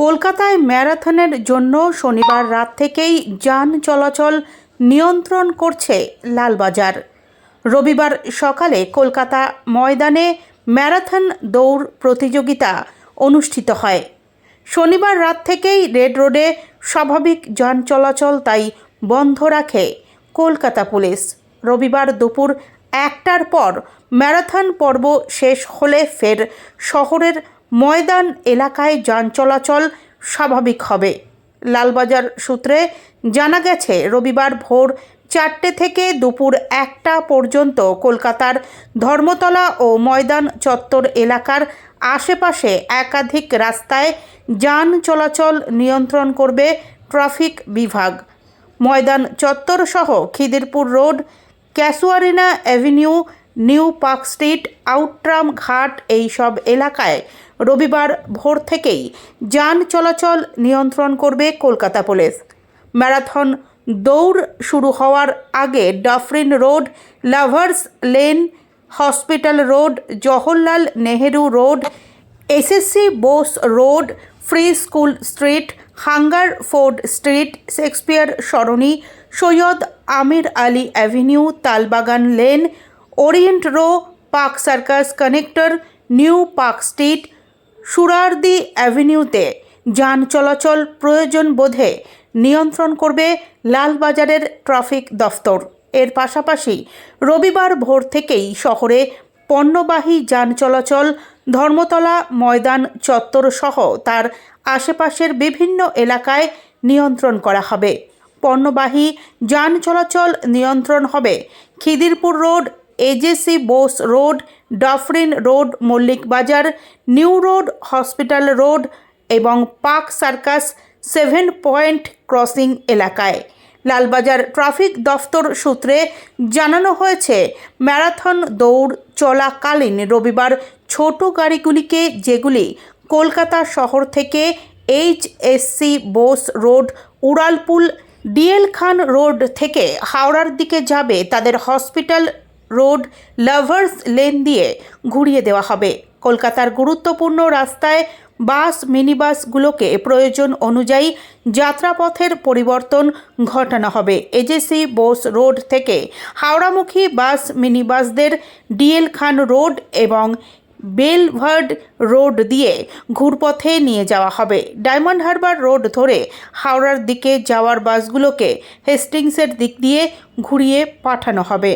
কলকাতায় ম্যারাথনের জন্য শনিবার রাত থেকেই যান চলাচল নিয়ন্ত্রণ করছে লালবাজার। রবিবার সকালে কলকাতা ময়দানে ম্যারাথন দৌড় প্রতিযোগিতা অনুষ্ঠিত হয়। শনিবার রাত থেকেই রেড রোডে স্বাভাবিক যান চলাচল তাই বন্ধ রাখে কলকাতা পুলিশ। রবিবার দুপুর একটার পর ম্যারাথন পর্ব শেষ হলে ফের শহরের ময়দান এলাকায় যান চলাচল স্বাভাবিক হবে। লালবাজার সূত্রে জানা গেছে, রবিবার ভোর চারটে থেকে দুপুর একটা পর্যন্ত কলকাতার ধর্মতলা ও ময়দান চত্বর এলাকার আশেপাশে একাধিক রাস্তায় যান চলাচল নিয়ন্ত্রণ করবে ট্রাফিক বিভাগ। ময়দান চত্বর সহ Khidirpur road, Casuarina avenue new park street, Outram Ghat এই সব এলাকায় রবিবার ভোর থেকেই যান চলাচল নিয়ন্ত্রণ করবে কলকাতা পুলিশ। ম্যারাথন দৌড় শুরু হওয়ার আগে Dufferin road, lovers lane, hospital road, Jawaharlal Nehru road, SSC Bose road, free school street, Hungerford street, Shakespeare Sarani, Syed Amir Ali avenue, Talbagan lane Orient row park circus connector new park street Suhrawardy অ্যাভিনিউতে যান চলাচল প্রয়োজন বোধে নিয়ন্ত্রণ করবে লালবাজারের traffic দফতর। এর পাশাপাশি রবিবার ভোর থেকেই শহরে পণ্যবাহী যান চলাচল, ধর্মতলা, ময়দান চত্বর সহ তার আশেপাশের বিভিন্ন এলাকায় নিয়ন্ত্রণ করা হবে। পণ্যবাহী যান চলাচল নিয়ন্ত্রণ হবে Khidirpur road AJC Bose road, Dufferin road, Mallick Bazar, new road hospital road এবং park circus seven point crossing এলাকায়। লালবাজার ট্রাফিক দফতর সূত্রে জানানো হয়েছে, ম্যারাথন দৌড় চলাকালীন রবিবার ছোট গাড়িগুলিকে, যেগুলি কলকাতা শহর থেকে এইচএসসি বোস রোড, উড়ালপুল, ডিএল খান রোড থেকে হাওড়ার দিকে যাবে, তাদের হসপিটাল রোড লাভার্স লেন দিয়ে ঘুরিয়ে দেওয়া হবে। কলকাতার গুরুত্বপূর্ণ রাস্তায় বাস, মিনিবাসগুলোকে প্রয়োজন অনুযায়ী যাত্রাপথের পরিবর্তন ঘটানো হবে। এজেসি বোস রোড থেকে হাওড়ামুখী বাস, মিনিবাসদের ডিএল খান রোড এবং বেলভার্ড রোড দিয়ে ঘুরপথে নিয়ে যাওয়া হবে। ডায়মন্ড হারবার রোড ধরে হাওড়ার দিকে যাওয়ার বাসগুলোকে হেস্টিংসের দিক দিয়ে ঘুরিয়ে পাঠানো হবে।